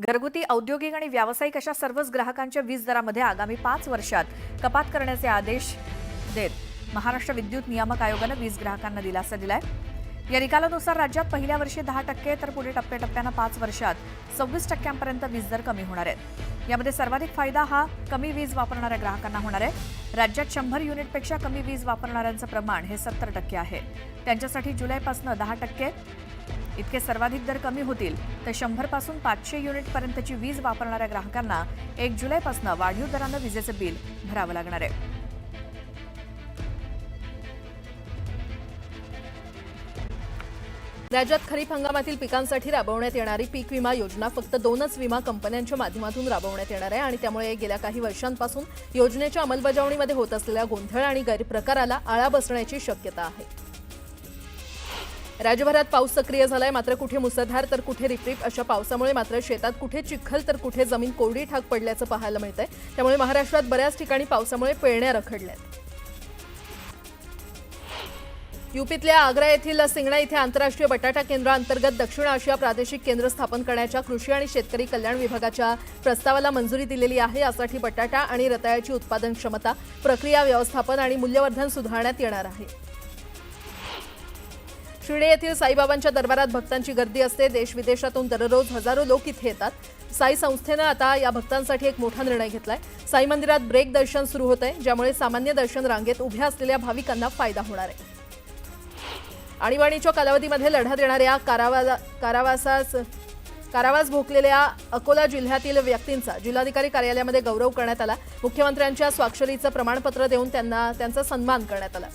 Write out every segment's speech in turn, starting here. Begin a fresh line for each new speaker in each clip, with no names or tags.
घरगुती औद्योगिक आणि व्यावसायिक अशा सर्वच ग्राहकांच्या वीज दरामध्ये आगामी पाच वर्षात कपात करण्याचे आदेश देत महाराष्ट्र विद्युत नियामक आयोगानं वीज ग्राहकांना दिलासा दिलाय. या निकालानुसार राज्यात पहिल्या वर्षी दहा टक्के तर पुढे टप्प्याटप्प्यानं पाच वर्षात सव्वीस टक्क्यांपर्यंत वीज दर कमी होणार आहेत. यामध्ये सर्वाधिक फायदा हा कमी वीज वापरणाऱ्या ग्राहकांना होणार आहे. राज्यात शंभर युनिटपेक्षा कमी वीज वापरणाऱ्यांचं प्रमाण हे सत्तर टक्के आहे. त्यांच्यासाठी जुलैपासून दहा टक्के इतके सर्वाधिक दर कमी होतील तर शंभरपासून पाचशे युनिटपर्यंतची वीज वापरणाऱ्या ग्राहकांना एक जुलैपासून वाढीव दरानं विजेचं बिल भरावं लागणार आहे.
राज्यात खरीप हंगामातील पिकांसाठी राबवण्यात येणारी पीक विमा योजना फक्त दोनच विमा कंपन्यांच्या माध्यमातून राबवण्यात येणार आहे आणि त्यामुळे गेल्या काही वर्षांपासून योजनेच्या अंमलबजावणीमध्ये होत असलेल्या गोंधळ आणि गैरप्रकाराला आळा बसण्याची शक्यता आहे. राज्यभरात पाऊस सक्रिय झालाय मात्र कुठे मुसळधार तर कुठे रिपरिप अशा पावसामुळे मात्र शेतात कुठे चिखल तर कुठे जमीन कोरडी ठाक पडल्याचं पाहायला मिळतंय. त्यामुळे महाराष्ट्रात बऱ्याच ठिकाणी पावसामुळे पेरण्या रखडल्यात. युपीतल्या आग्रा येथील सिंगणा इथे आंतरराष्ट्रीय बटाटा केंद्राअंतर्गत दक्षिण आशिया प्रादेशिक केंद्र स्थापन करण्याच्या कृषी आणि शेतकरी कल्याण विभागाच्या प्रस्तावाला मंजुरी दिलेली आहे. यासाठी बटाटा आणि रताळ्याची उत्पादन क्षमता प्रक्रिया व्यवस्थापन आणि मूल्यवर्धन सुधारण्यात येणार आहे. शिर्डे येथील साईबाबांच्या दरबारात भक्तांची गर्दी असते. देश विदेशातून दररोज हजारो लोक इथे येतात. साई संस्थेनं आता या भक्तांसाठी एक मोठा निर्णय घेतलाय. साई मंदिरात ब्रेक दर्शन सुरू होत आहे ज्यामुळे सामान्य दर्शन रांगेत उभ्या असलेल्या भाविकांना फायदा होणार आहे. आणीबाणीच्या कालावधीमध्ये लढा देणाऱ्या कारावा कारावासास कारावास भोगलेल्या अकोला जिल्ह्यातील व्यक्तींचा जिल्हाधिकारी कार्यालयामध्ये गौरव करण्यात आला. मुख्यमंत्र्यांच्या स्वाक्षरीचं प्रमाणपत्र देऊन त्यांना त्यांचा सन्मान करण्यात आला.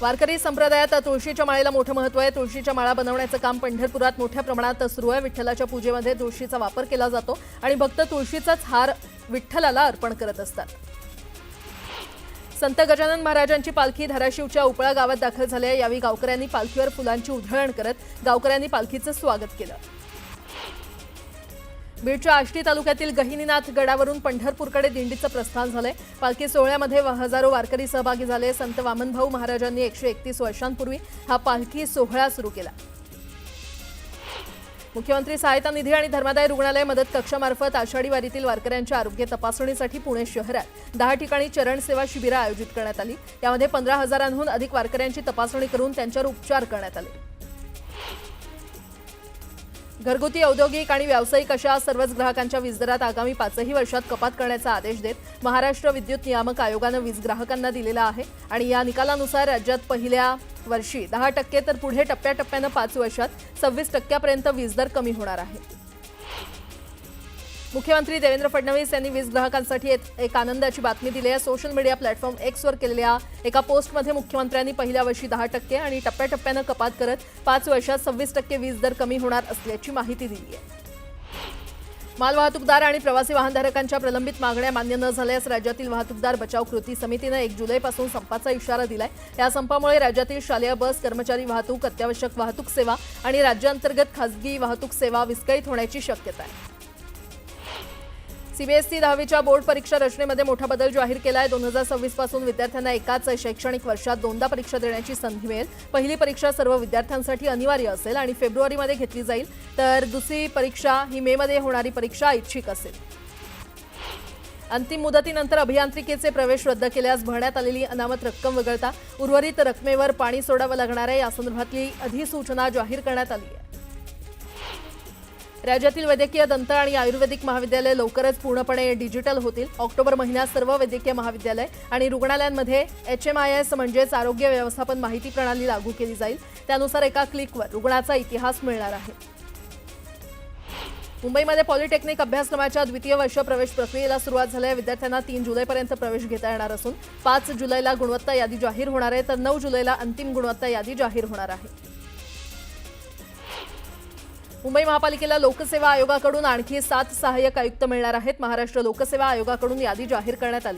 वारकरी संप्रदायात तुळशीच्या माळेला मोठं महत्त्व आहे. तुळशीच्या माळा बनवण्याचं काम पंढरपुरात मोठ्या प्रमाणात सुरू आहे. विठ्ठलाच्या पूजेमध्ये तुळशीचा वापर केला जातो आणि भक्त तुळशीचाच हार विठ्ठलाला अर्पण करत असतात. संत गजानन महाराजांची पालखी धाराशिवच्या उपळा गावात दाखल झाली आहे. यावेळी गावकऱ्यांनी पालखीवर फुलांची उधळण करत गावकऱ्यांनी पालखीचं स्वागत केलं. बीडच्या आष्टी तालुक्यातील गहिनीनाथ गडावरून पंढरपूरकडे दिंडीचं प्रस्थान झालंय. पालखी सोहळ्यामध्ये हजारो वारकरी सहभागी झाले. संत वामनभाऊ महाराजांनी एकशे एकतीस वर्षांपूर्वी हा पालखी सोहळा सुरू केला. मुख्यमंत्री सहायता निधी आणि धर्मादाय रुग्णालय मदत कक्षामार्फत आषाढी वारीतील वारकऱ्यांच्या आरोग्य तपासणीसाठी पुणे शहरात दहा ठिकाणी चरण सेवा शिबिरं आयोजित करण्यात आली. यामध्ये पंधरा हजारांहून अधिक वारकऱ्यांची तपासणी करून त्यांच्यावर उपचार करण्यात आले. घरगुती औद्योगिक आणि व्यावसायिक अशा सर्वच ग्राहकांच्या वीज दरात आगामी पाचही वर्षात कपात करण्याचा आदेश देत महाराष्ट्र विद्युत नियामक आयोगानं वीज ग्राहकांना दिलेला आहे. आणि या निकालानुसार राज्यात पहिल्या वर्षी दहा टक्के तर पुढे टप्प्याटप्प्यानं पाच वर्षात सव्वीस टक्क्यापर्यंत वीज दर कमी होणार आहे. मुख्यमंत्री देवेंद्र फडणवीस यांनी वीज ग्राहकांसाठी एक आनंदाची बातमी दिली आहे. सोशल मीडिया प्लॅटफॉर्म एक्सवर केलेल्या एका पोस्टमध्ये मुख्यमंत्र्यांनी पहिल्या वर्षी दहा टक्के आणि टप्प्याटप्प्यानं कपात करत पाच वर्षात सव्वीस टक्के वीज दर कमी होणार असल्याची माहिती दिली आहे. मालवाहतूकदार आणि प्रवासी वाहनधारकांच्या प्रलंबित मागण्या मान्य न झाल्यास राज्यातील वाहतूकदार बचाव कृती समितीनं एक जुलैपासून संपाचा इशारा दिलाय. या संपामुळे राज्यातील शालेय बस कर्मचारी वाहतूक अत्यावश्यक वाहतूक सेवा आणि राज्यांतर्गत खासगी वाहतूक सेवा विस्कळीत होण्याची शक्यता आहे. सीबीएसई दहावीच्या बोर्ड परीक्षा रचनेमध्ये मोठा बदल जाहीर केला आहे दोन हजार सव्वीसपासून विद्यार्थ्यांना एकाच शैक्षणिक वर्षात दोनदा परीक्षा देण्याची संधी मिळेल. पहिली परीक्षा सर्व विद्यार्थ्यांसाठी अनिवार्य असेल आणि फेब्रुवारीमध्ये घेतली जाईल. तर दुसरी परीक्षा ही मेमध्ये होणारी परीक्षा ऐच्छिक असेल. अंतिम मुदतीनंतर अभियांत्रिकेचे प्रवेश रद्द केल्यास भरण्यात आलेली अनामत रक्कम वगळता. उर्वरित रकमेवर पाणी सोडावं लागणार आहे. यासंदर्भातली अधिसूचना जाहीर करण्यात आली आहे. राज्यातील वैद्यकीय दंत आणि आयुर्वेदिक महाविद्यालय लवकरच पूर्णपणे डिजिटल होतील. ऑक्टोबर महिन्यात सर्व वैद्यकीय महाविद्यालय आणि रुग्णालयांमध्ये एच एम आय एस म्हणजेच आरोग्य व्यवस्थापन माहिती प्रणाली लागू केली जाईल. त्यानुसार एका क्लिकवर रुग्णाचा इतिहास मिळणार आहे. मुंबईमध्ये पॉलिटेक्निक अभ्यासक्रमाच्या द्वितीय वर्ष प्रवेश प्रक्रियेला सुरुवात झाली आहे विद्यार्थ्यांना तीन जुलैपर्यंत प्रवेश घेता येणार असून पाच जुलैला गुणवत्ता यादी जाहीर होणार आहे तर नऊ जुलैला अंतिम गुणवत्ता यादी जाहीर होणार आहे. मुंबई महापालिकेला लोकसेवा आयोगाकडून आणखी सात सहाय्यक आयुक्त मिळणार आहेत. महाराष्ट्र लोकसेवा आयोगाकडून यादी जाहीर करण्यात आली.